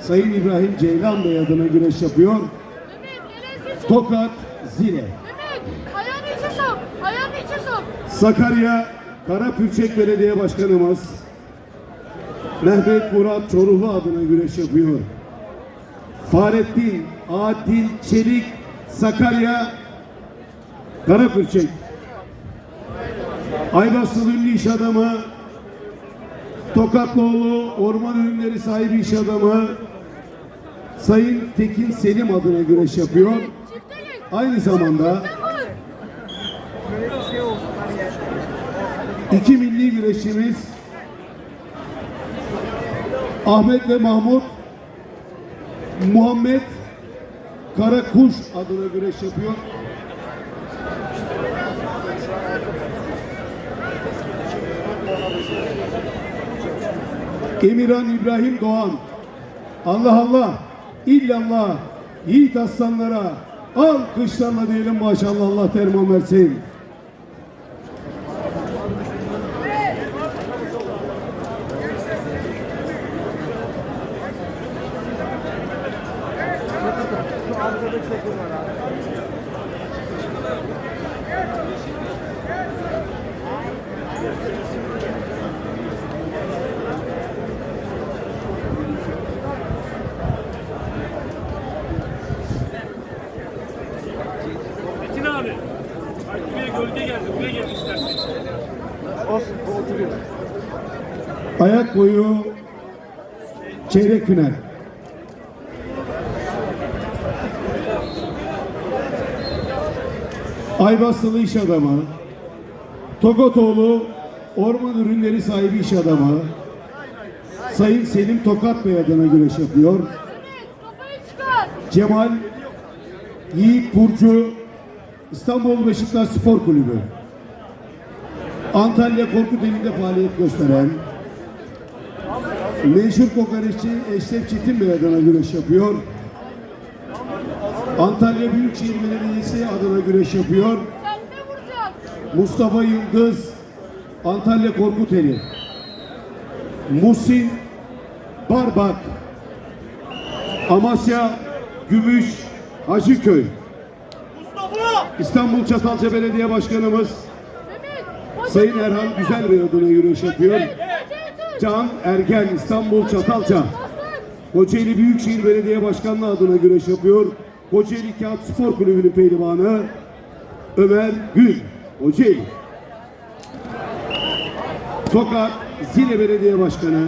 Sayın İbrahim Ceylan Bey adına güreş yapıyor. Tokat Zile. Mehmet, ayağını içe sok. Ayağını içe sok. Sakarya Karapürçek Belediye Başkanımız Mehmet Murat Çoruhlu adına güreş yapıyor. Fahrettin Adil Çelik Sakarya Karapürçek Ayvaslı ünlü iş adamı Tokatlıoğlu Orman Ürünleri sahibi iş adamı Sayın Tekin Selim adına güreş yapıyor. Aynı zamanda. İki milli güreşçimiz Ahmet ve Mahmut Muhammed Karakuş adına güreş yapıyor. Emirhan İbrahim Doğan Allah Allah illallah yiğit aslanlara al kışlarla diyelim maşallah Allah derman versin. Metin gölge geldi. Buraya gel istersen. Olsun, bu oturuyor. Ayak boyu çeyrek final. Ayvaslı iş adamı, Tokotoğlu orman ürünleri sahibi iş adamı, Sayın Selim Tokat Bey adına güreş yapıyor. Cemal Yiğit Burcu İstanbul Beşiktaş Spor Kulübü Antalya Korkuteli'nde faaliyet gösteren meşhur kokoreççi Eşref Çetin Bey adına güreş yapıyor. Antalya Büyükşehir Belediyesi adına güreş yapıyor. Mustafa Yıldız Antalya Korkuteli Musin Barbak Amasya Gümüş Hacıköy İstanbul Çatalca Belediye Başkanımız Sayın. Erhan Güzel Bey adına yürüyüş yapıyor. Can Ergen İstanbul Çatalca. Kocaeli Büyükşehir Belediye Başkanlığı adına güreş yapıyor. Kocaeli Kağıt Spor Kulübü'nün pehlivanı Ömer Gül. Kocaeli. Tokat Zile Belediye Başkanı